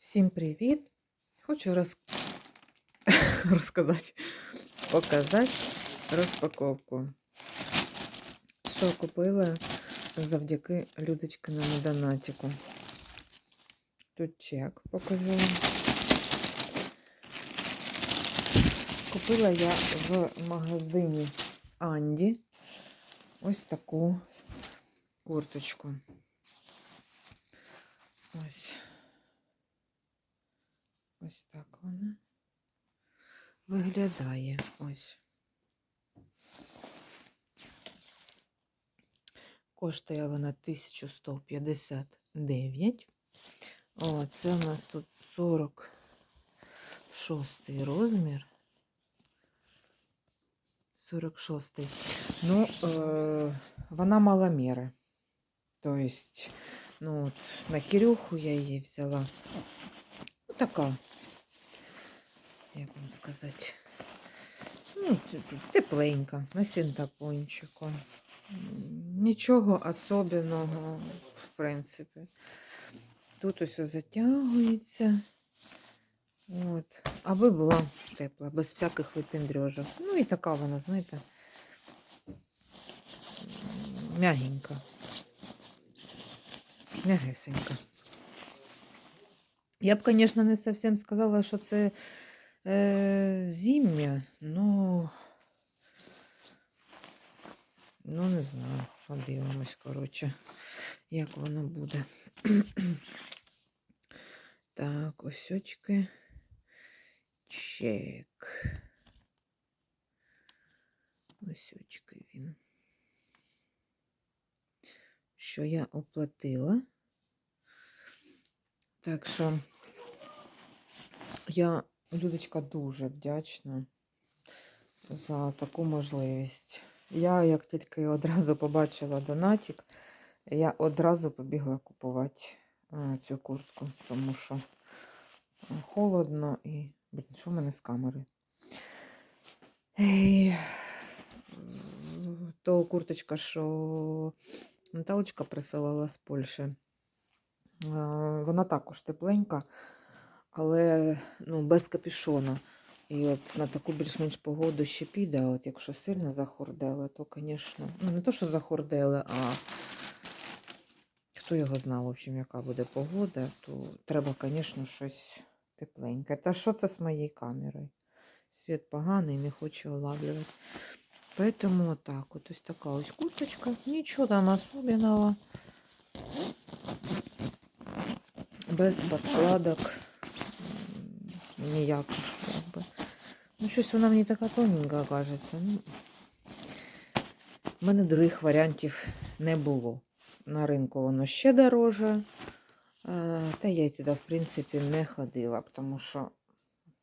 Всім привіт! Хочу роз... розказати, показати розпаковку. Що купила завдяки Людочкиному донатику. Тут чек покажу. Купила я в магазині Анді ось таку курточку. Ось. Ось так вона виглядає. Ось. Коштує вона 1159. О, це у нас тут 46 розмір. 46. Ну, е, вона маломіри. Тобто, ну, от, на Кирюху я її взяла. Така, як вам сказати, ну, тепленька, на синтапончику. Нічого особливого, в принципі. Тут ось затягується. От. Аби була тепла, без всяких випіндрьожок. Ну і така вона, знаєте, м'ягенька. М'ягесенька. Я б, звісно, не зовсім сказала, що це е, зім'я, ну, ну, не знаю, подивимось, коротше, як воно буде. так, ось очки. Чек. Ось очки він. Що я оплатила. Так що я, Людочка, дуже вдячна за таку можливість. Я, як тільки одразу побачила донатик, я одразу побігла купувати е, цю куртку, тому що е, холодно і. Блін, що в мене з камери? І, то курточка, що Наталочка присилала з Польщі. Е, Вона також тепленька, але ну, без капюшона. І от на таку більш-менш погоду ще піде, от якщо сильно захордели, то, звісно, ну не то, що захордели, а хто його знав, в общем, яка буде погода, то треба, звісно, щось тепленьке. Та що це з моєю камерою? Світ поганий, не хочу улавлювати. Поэтому так вот. Ось така ось курточка. Нічого там особенного. Без подкладок. Ніяких. Якби. Ну, щось вона мені така тоненька кажеться. Ну, в мене других варіантів не було. На ринку воно ще дороже. Е, Та я й туди, в принципі, не ходила, тому що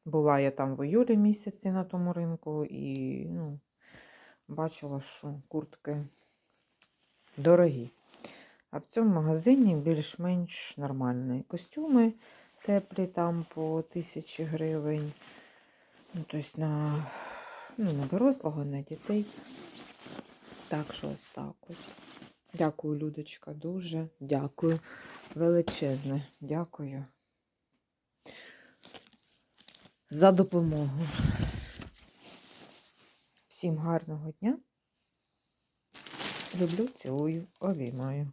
була я там в июлі місяці на тому ринку і ну, бачила, що куртки дорогі. А в цьому магазині більш-менш нормальні костюми теплі там по тисячі гривень. Ну, тобто на, ну, на дорослого, на дітей. Так що ось так ось. Дякую, Людочка, дуже дякую. Величезне. Дякую за допомогу. Всім гарного дня. Люблю, цілую, обіймаю.